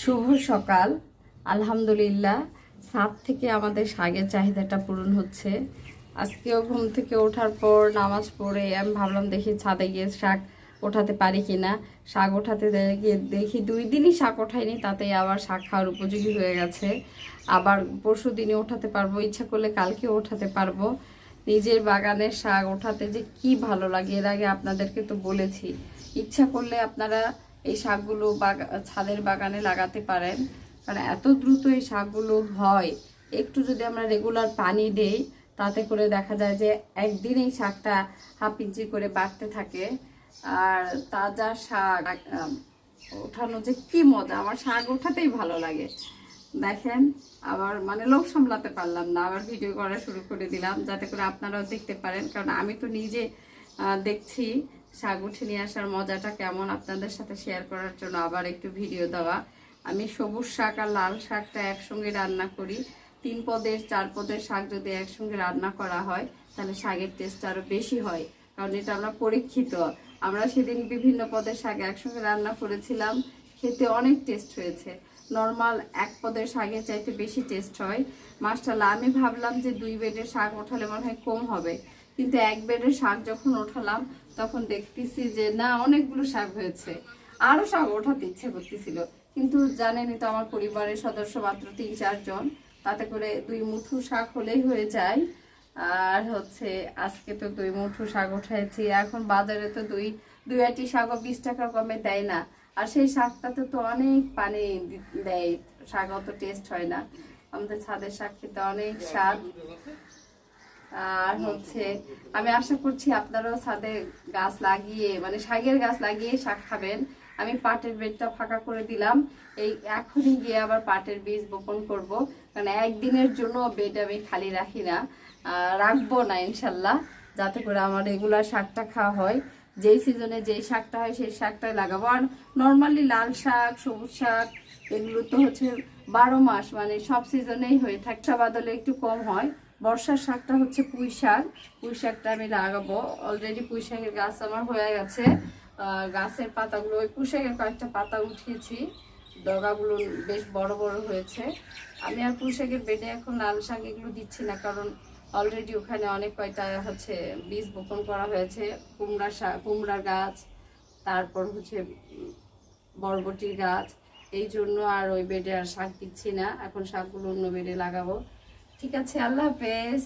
শুভ সকাল। আলহামদুলিল্লাহ, সাত থেকে আমাদের শাকের চাহিদাটা পূরণ হচ্ছে। আজকেও ঘুম থেকে ওঠার পর নামাজ পড়ে আমি ভাবলাম দেখি ছাদে গিয়ে শাক ওঠাতে পারি কিনা। শাক ওঠাতে গিয়ে দেখি দুই দিনই শাক ওঠাইনি তাতে আবার শাক খাওয়ার উপযোগী হয়ে গেছে। আবার পরশু দিনে ওঠাতে পারব, ইচ্ছা করলে কালকে ওঠাতে পারব। নিজের বাগানের শাক ওঠাতে যে কি ভালো লাগে, এর আগে আপনাদেরকে তো বলেছি। ইচ্ছা করলে আপনারা এই শাকগুলো বাগা- ছাদের বাগানে লাগাতে পারেন। কারণ এত দ্রুত এই শাকগুলো হয়। একটু যদি আমরা রেগুলার পানি দেই, তাতে করে দেখা যায় যে একদিন এই শাকটা হাফ ইঞ্চি করে বাড়তে থাকে। আর তাজা শাক ওঠানো যে কি মজা, আমার শাক ওঠাতেই ভালো লাগে। দেখেন, আবার মানে লোভ সামলাতে পারলাম না, আবার ভিডিও করা শুরু করে দিলাম, যাতে করে আপনারাও দেখতে পারেন। কারণ আমি তো নিজে দেখছি, শাক উঠে নিয়ে আসার মজাটা কেমন আপনাদের সাথে শেয়ার করার জন্য আবার একটু ভিডিও দেওয়া। আমি সবুজ শাক আর লাল শাকটা একসঙ্গে রান্না করি। তিন পদের, চার পদের শাক যদি একসঙ্গে রান্না করা হয়, তাহলে শাকের টেস্ট আরও বেশি হয়, কারণ এটা আমরা পরীক্ষিত। আমরা সেদিন বিভিন্ন পদের শাক একসঙ্গে রান্না করেছিলাম, খেতে অনেক টেস্ট হয়েছে। নর্মাল এক পদের শাকের চাইতে বেশি টেস্ট হয়। মাস্টাল্লাহ আমি ভাবলাম যে দুই বেডের শাক ওঠালে মনে হয় কম হবে। কিন্তু এক বেডের শাক যখন ওঠালাম, তখন দেখতেছি যে না, অনেকগুলো শাক হয়েছে। আরও শাক ওঠাতে ইচ্ছে করতেছিল। কিন্তু জানেনই তো আমার পরিবারের সদস্য মাত্র তিন চারজন তাতে করে দুই মুঠো শাক হলেই হয়ে যায়। আর হচ্ছে, আজকে তো দুই মুঠো শাক উঠাইছি। এখন বাজারে তো দুই দুই আটি শাকও বিশ টাকা কমে দেয় না। আর সেই শাকটাতে তো অনেক পানি দেয় শাক অত টেস্ট হয় না। আমাদের ছাদের শাক খেতে অনেক স্বাদ। আর হচ্ছে, আমি আশা করছি আপনারাও ছাদে গাছ লাগিয়ে মানে শাকের গাছ লাগিয়ে শাক খাবেন। আমি পাটের বেডটা ফাঁকা করে দিলাম। এই এখনই গিয়ে আবার পাটের বীজ বপন করব। কারণ একদিনের জন্য বেড আমি খালি রাখি না। রাখব না ইনশাল্লাহ, যাতে করে আমার রেগুলার শাকটা খাওয়া হয়। যেই সিজনে যেই শাকটা হয় সেই শাকটাই লাগাবো। আর নর্মালি লাল শাক, সবুজ শাক, এগুলো তো হচ্ছে বারো মাস মানে সব সিজনেই হয়ে থাকে। বাদলে একটু কম হয়। বর্ষার শাকটা হচ্ছে পুঁই শাক। পুঁই শাকটা আমি লাগাবো। অলরেডি পুঁই শাকের গাছ আমার হয়ে গেছে। গাছের পাতাগুলো, ওই পুঁই শাকের কয়েকটা পাতা উঠিয়েছি। ডগাগুলো বেশ বড় বড় হয়েছে। আমি আর পুঁই শাকের বেডে এখন লাল শাক এগুলো দিচ্ছি না, কারণ অলরেডি ওখানে অনেক কয়টা হচ্ছে বীজ বপন করা হয়েছে, কুমড়া শাক কুমড়ার গাছ, তারপর হচ্ছে বরবটির গাছ। এই জন্য আর ওই বেডে আর শাক দিচ্ছি না, এখন শাকগুলো অন্য বেডে লাগাবো। ঠিক আছে, আল্লাহ হাফেজ।